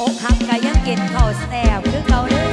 อกหักก็ยังกินข้าวแซ่บคือเขาเด้อ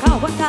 เข้าหัวใจ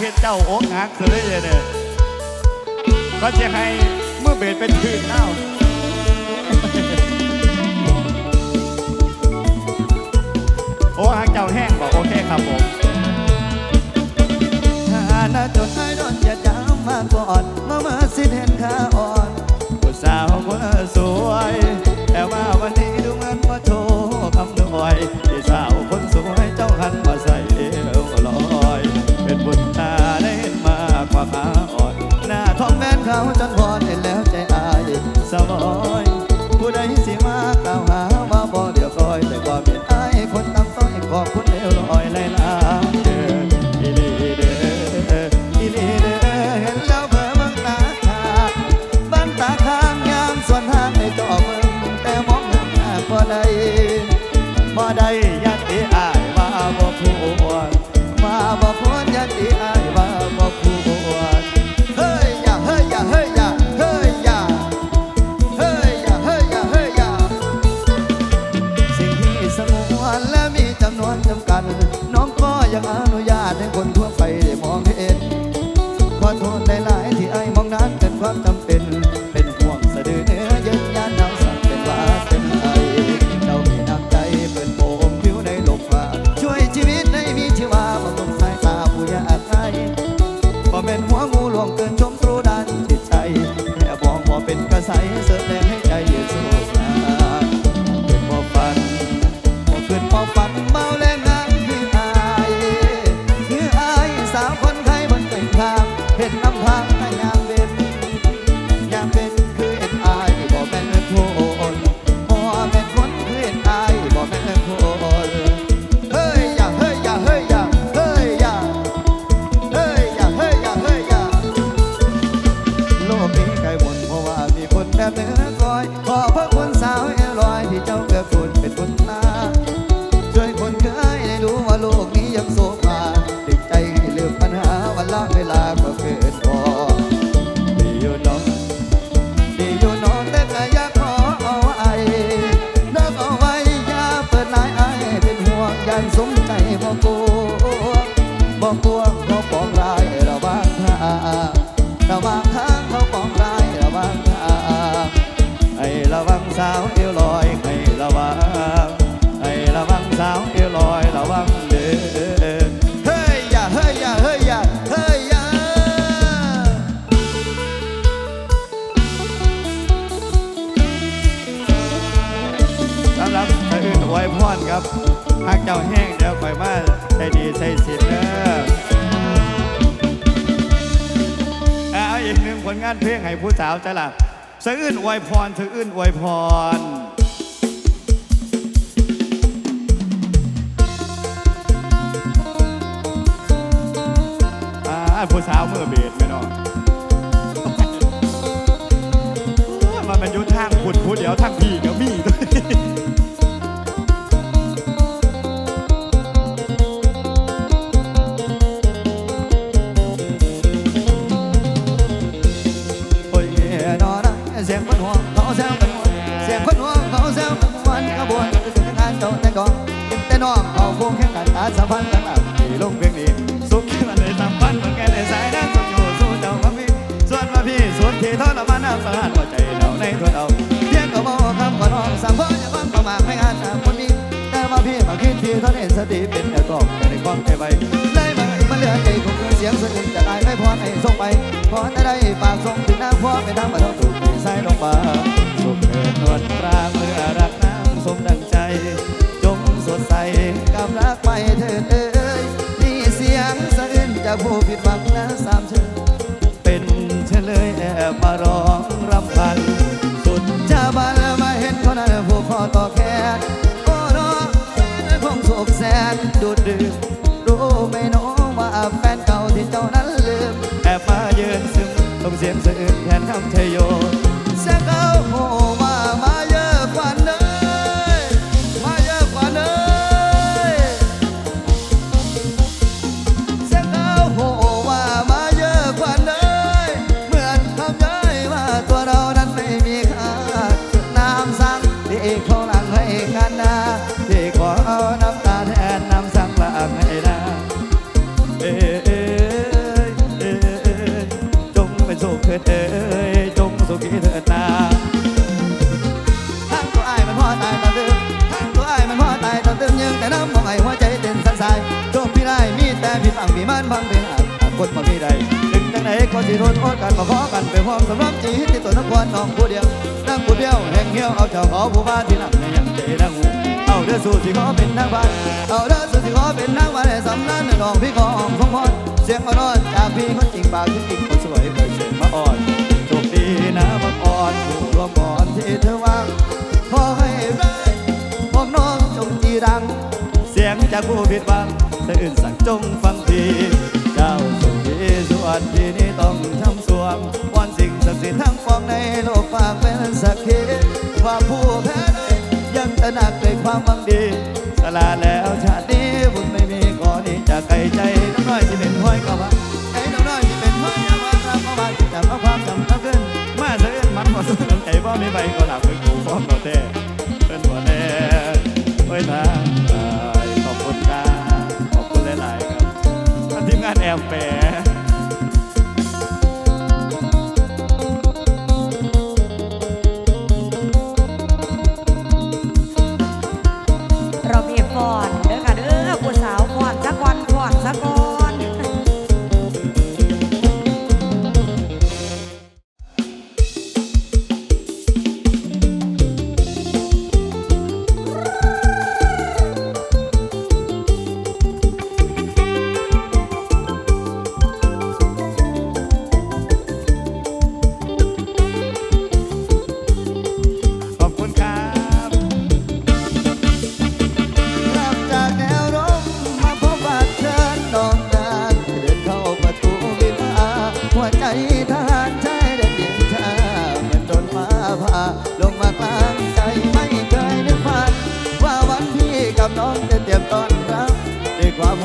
เฮ็ดเจ้าโอ๊กหักเสยเลยเนี่ยก็จะให้เมื่อเบดเป็นพื้นเน่าโอ้หักเจ้าแห้งบอกโอเคครับผมถ้าหน่าจดไอ้ดอนอย่าจำมาก่อนมามาสิเห็นขาอ่อนผู้สาวคนสวย แต่ว่าวันนี้ดูเงินมาโชว์คำหน่อยที่สาวคนสวยเจ้าหันมาใส่เอง เขาจนวอน Maria Zó. ผลงานเพลงให้ผู้สาวจะหลับสะอื้นอวยพรสะอื้นอวยพรอ่าผู้สาวเมื่อเบียดไม่นอนมันเป็นยุทธทางคุณผู้เดียวทางพี่กับมี่ พันทั้งหลังที่ลงเพียงนี้สุขขึ้นมาเลยสามพันเหมือนแกในสายน้นสุขอยู่สู้เจ้ามาพี่ส่วนมาพี่ส่วนที่ทอดมาน้ำประหารหัวใจเราในทนเอาเพียงก็บอกคำขอน้องสั่งพ่ออย่าบ้างประมาทไม่งานนะคนนี้แต่มาพี่มาคิดที่ทอดเห็นสติเป็นแต่กองแต่ในความใจไวได้มาอีกมาเหลือใจคงคือเสียงสุดนิทจะได้ไม่พอให้ส่งไปพอจะได้ปากส่งถึงหน้าพ่อไม่ทำมาต้องถูกใส่ลงมาสุขเกิดนวล นโอดกันมาขอกันไปห้อมสำรับจีที่ตัวนักควรน้องผู้เดียวนักงผู้เดียวแห่งเหี้ยวเอาเจ้าขอผู้บ้านที่นั่งในยังใจนังเอาเด้อสู่ที่ขอเป็นนางบ้านเอาเด้อสู่ที่ขอเป็นนางบ้านให้สำนักน้องพี่ขอหอมของพอดเสียงอ่อนจากพี่คนจริงปากที่ริงคนสวยเปิดเสียงมาอ่อนโชคดีนะบังอ่อนผู้ร่วมอ่อนที่เธอวางขอให้ได้ของน้องจงจีรัง เสียงจากผู้ผิดหวังแต่อื่นสั่งจงฟังทีันที่นี้ต้องทำสวงวันสิ่งศักดิ์สิทธิ์ทั้งฟองในโลกฝากเป็นสักขีความผู้แพ้ได้ยังตะหนักในความบังดี สลาแล้วชาตินี้บุญไม่มีขอนี้จะไกลใจน้องน้อยที่เป็นห้อยกะวะไอ้น้องน้อยที่เป็นห้อยกะวะรับมาว่าจากความจำนัาขึ้น มาเสื่อมันหมดสนใจว่าไม่ไปก็หลับไปกูฟ้องก็แต่เป็นหัวแน่ไว้ทางขอบคุณจ้าขอบคุณหลาย ๆ ครับทีมงานแอมแปร น้องจะเตรียมต้อนรับด้วยความ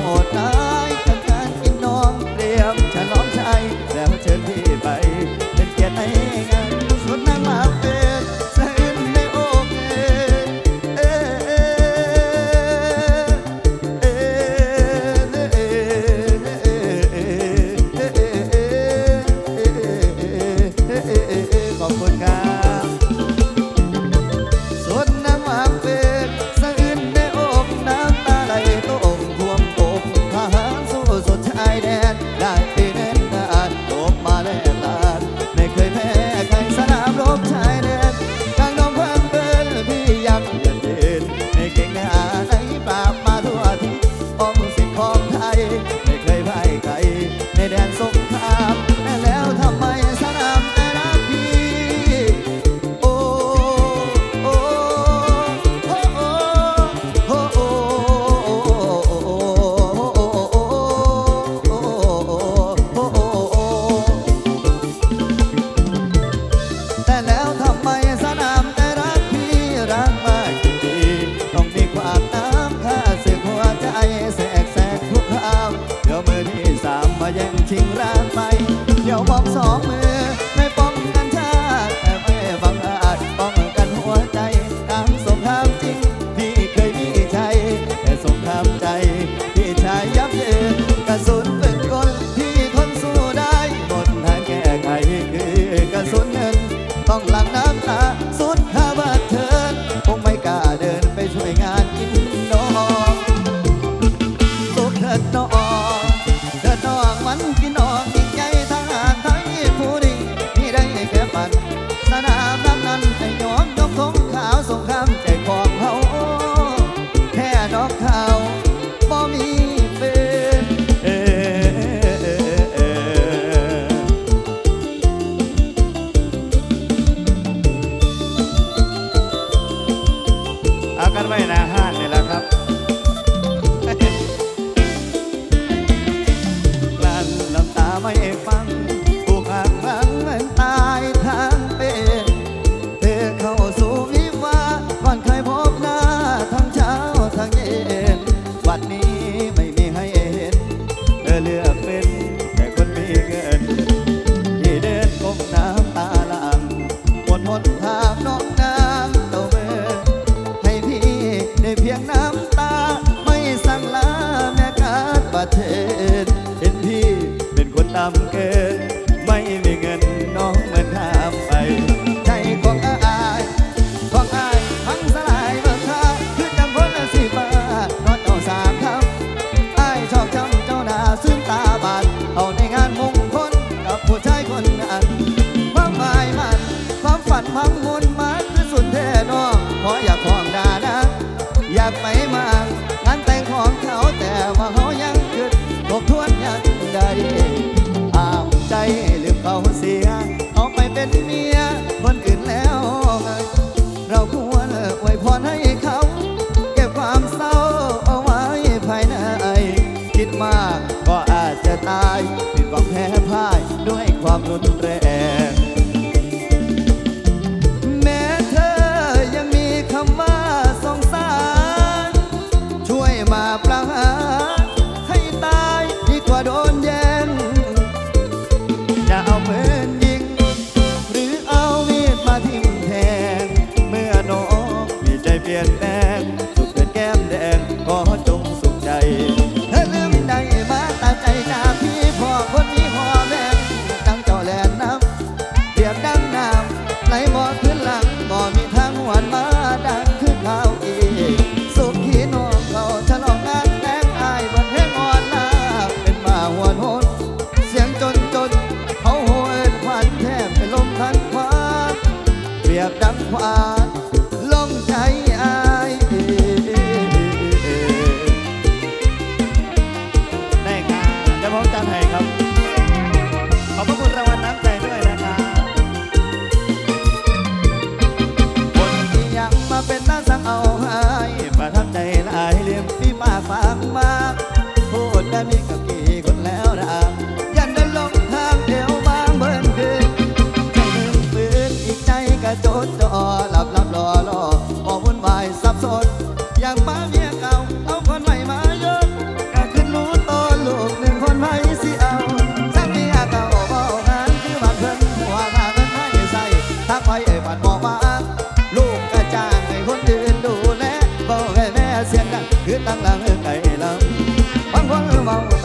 la. ใดอ้ามใจลืมเขาเสีย เขาไปเป็นเมีย คนอื่นแล้ว เราควรอวยพรให้เขา เก็บความเศร้าเอาไว้ภายใน คิดมากก็อาจจะตายผิดหวังแพ้พ่ายด้วยความรุนแรง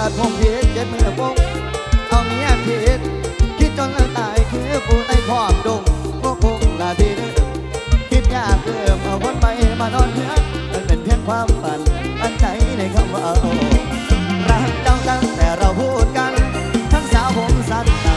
ดพงเพชรเจ็ดมือพงเอาเมียเพชรคิดจนละตายคือผู้ในคขอบดงพวกพงลาดนคิดยากเริ่มเอาวนไปมานอนเนื้อมันเป็นเพียงความฝันอันใจในคำว่าเอารักเจ้าตั้งแต่เราพูดกัน ทั้งสาวผมสั้นต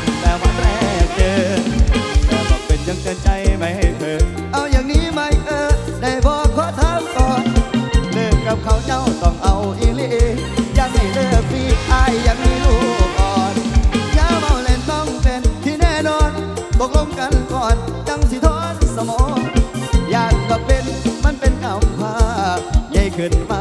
couldn't find